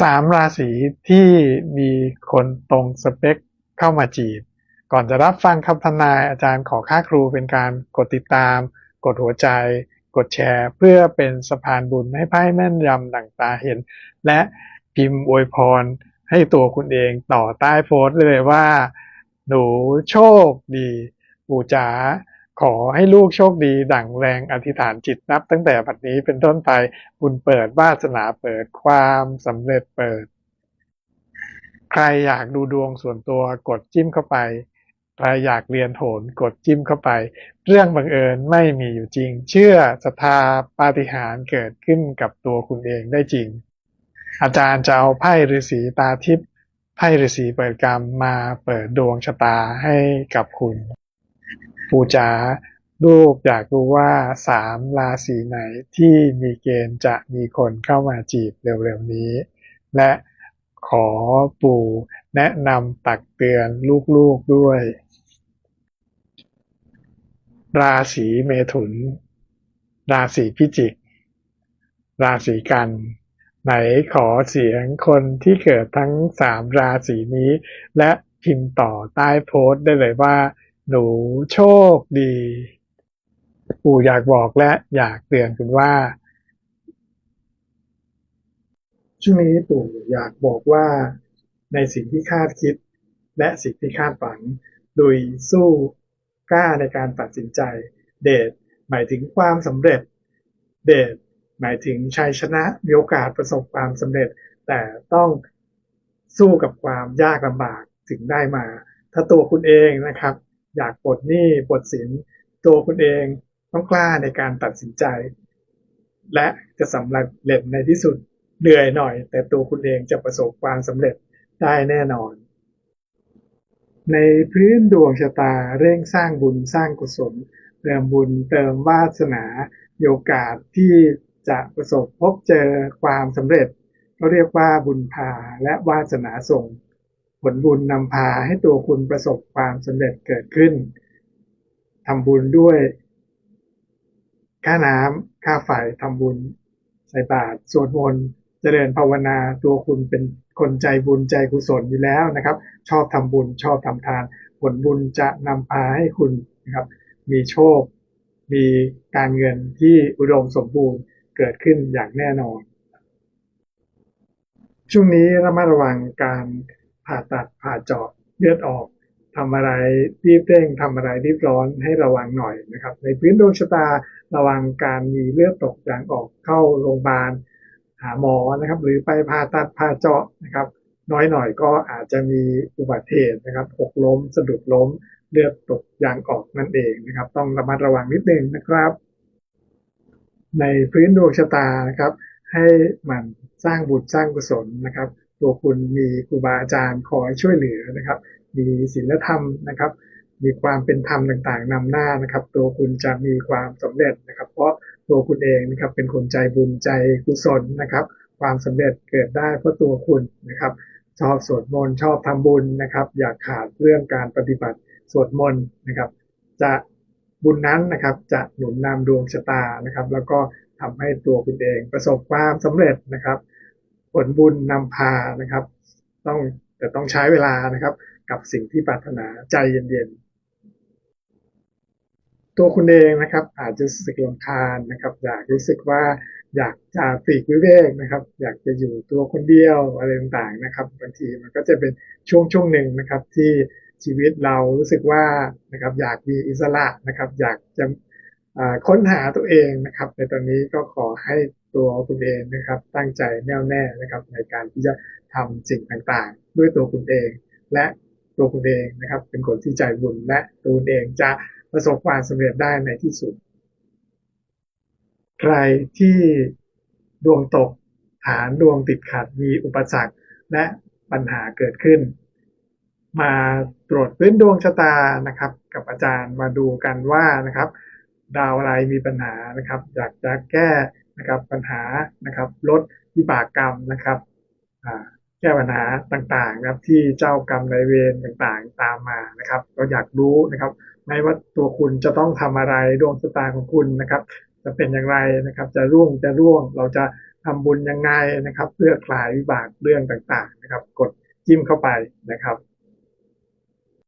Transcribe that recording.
สามราศีที่มีคนตรงสเปคเข้ามาจีบ ก่อนจะรับฟังคำทำนายอาจารย์ขอค่าครูเป็นการกดติดตาม กดหัวใจ กดแชร์ เพื่อเป็นสะพานบุญให้ไพ่แม่นยำดั่งตาเห็น และพิมพ์อวยพรให้ตัวคุณเองต่อใต้โพสต์เลยว่า หนูโชคดีปู่จ๋า ขอให้ลูกโชคดี ดั่งแรงอธิษฐานจิตนับ ตั้งแต่บัดนี้เป็นต้นไปบุญเปิดวาสนาเปิดความสำเร็จเปิด ใครอยากดูดวงส่วนตัวกดจิ้มเข้าไปใครอยากเรียนโหนกดจิ้มเข้าไป เรื่องบังเอิญไม่มีอยู่จริง เชื่อศรัทธาปาฏิหาริย์เกิดขึ้นกับตัวคุณเองได้จริง อาจารย์จะเอาไพ่ฤาษีตาทิพย์ไพ่ฤาษีเปิดกรรมมาเปิดดวงชะตาให้กับคุณ ปู่จ๋าลูกอยากรู้ว่าสามราศีไหนที่มีเกณฑ์จะมีคนเข้ามาจีบเร็วๆนี้ และขอปู่แนะนำตักเตือนลูกๆด้วย ราศีเมถุน ราศีพิจิก ราศีกัน ไหนขอเสียงคนที่เกิดทั้งสามราศีนี้ และพิมพ์ต่อใต้โพสต์ได้เลยว่า หนูโชคดี ปู่อยากบอกและอยากเตือนคุณว่า ช่วงนี้ปู่อยากบอกว่า ในสิ่งที่คาดคิด และสิ่งที่คาดฝันโดยสู้กล้าในการตัดสินใจ เดทหมายถึงความสำเร็จ เดทหมายถึงชัยชนะมีโอกาสประสบความสำเร็จ แต่ต้องสู้กับความยากลำบากถึงได้มา ถ้าตัวคุณเองนะครับ อยากปลดหนี้ปลดสินตัวคุณเองต้องกล้าในการตัดสินใจ และจะสำเร็จในที่สุดเหนื่อยหน่อย แต่ตัวคุณเองจะประสบความสำเร็จได้แน่นอน ในพื้นดวงชะตาเร่งสร้างบุญสร้างกุศลเติมบุญเติมวาสนาโอกาสที่จะประสบพบเจอความสำเร็จ ก็เรียกว่าบุญพาและวาสนาส่ง ผลบุญนำพาให้ตัวคุณประสบความสำเร็จเกิดขึ้นทำบุญด้วยค่าน้ำค่าไฟทำบุญใส่บาตรสวดมนต์เจริญภาวนาตัวคุณเป็นคนใจบุญใจกุศลอยู่แล้วนะครับ ชอบทำบุญชอบทำทาน ผลบุญจะนำพาให้คุณนะครับ มีโชค มีการเงินที่อุดมสมบูรณ์เกิดขึ้นอย่างแน่นอน ช่วงนี้ระมัดระวังการ ผ่าตัดผ่าเจาะเลือดออกทำอะไรรีบเร่งทำอะไรรีบร้อนให้ระวังหน่อยนะครับ ในพื้นดวงชะตาระวังการมีเลือดตกยางออกเข้าโรงพยาบาลหาหมอนะครับ หรือไปผ่าตัดผ่าเจาะนะครับ น้อยหน่อยก็อาจจะมีอุบัติเหตุนะครับหกล้ม สะดุดล้ม เลือดตกยางออกนั่นเองนะครับ ต้องระมัดระวังนิดนึงนะครับ ในพื้นดวงชะตานะครับ ให้มันสร้างบุญสร้างกุศลนะครับ ตัวคุณมีครูบาอาจารย์คอยช่วยเหลือนะครับ มีศีลธรรมนะครับ มีความเป็นธรรมต่างๆนำหน้านะครับ ตัวคุณจะมีความสำเร็จนะครับ เพราะตัวคุณเองนะครับเป็นคนใจบุญใจกุศลนะครับ ความสำเร็จเกิดได้เพราะตัวคุณนะครับ ชอบสวดมนต์ชอบทำบุญนะครับ อยากขาดเรื่องการปฏิบัติสวดมนต์นะครับ จะบุญนั้นนะครับจะหนุนนำดวงชะตานะครับ แล้วก็ทำให้ตัวคุณเองประสบความสำเร็จนะครับ ผลบุญนำพานะครับ ต้องแต่ต้องใช้เวลานะครับ กับสิ่งที่ปรารถนาใจเย็นๆ ตัวคุณเองนะครับ อาจจะรู้สึกลำคาญนะครับ อยากรู้สึกว่าอยากจะปลีกวิเวกนะครับ อยากจะอยู่ตัวคนเดียวอะไรต่างๆนะครับบางทีมันก็จะเป็นช่วงช่วงหนึ่งนะครับที่ชีวิตเรารู้สึกว่านะครับ อยากมีอิสระนะครับ อยากจะ ค้นหาตัวเองนะครับ ในตอนนี้ก็ขอให้ตัวคุณเองนะครับ ตั้งใจแน่วแน่นะครับ ในการที่จะทำสิ่งต่างๆ ด้วยตัวคุณเอง และตัวคุณเองนะครับ เป็นคนที่ใจบุญและตัวคุณเองจะประสบความสำเร็จได้ในที่สุด ใครที่ดวงตกฐานดวงติดขัดมีอุปสรรคและปัญหาเกิดขึ้น มาตรวจพื้นดวงชะตานะครับ กับอาจารย์มาดูกันว่านะครับ ดาวอะไรมีปัญหานะครับ อยากจะแก้นะครับปัญหานะครับลดวิบากกรรมนะครับแก้ปัญหาต่างๆนะครับที่เจ้ากรรมนายเวรต่างๆตามมานะครับ ก็อยากรู้นะครับไม่ว่าตัวคุณจะต้องทำอะไรดวงชะตาของคุณนะครับ จะเป็นอย่างไรนะครับ จะร่วงจะร่วงเราจะทำบุญยังไงนะครับ เพื่อคลายวิบากเรื่องต่างๆนะครับ กดจิ้มเข้าไปนะครับ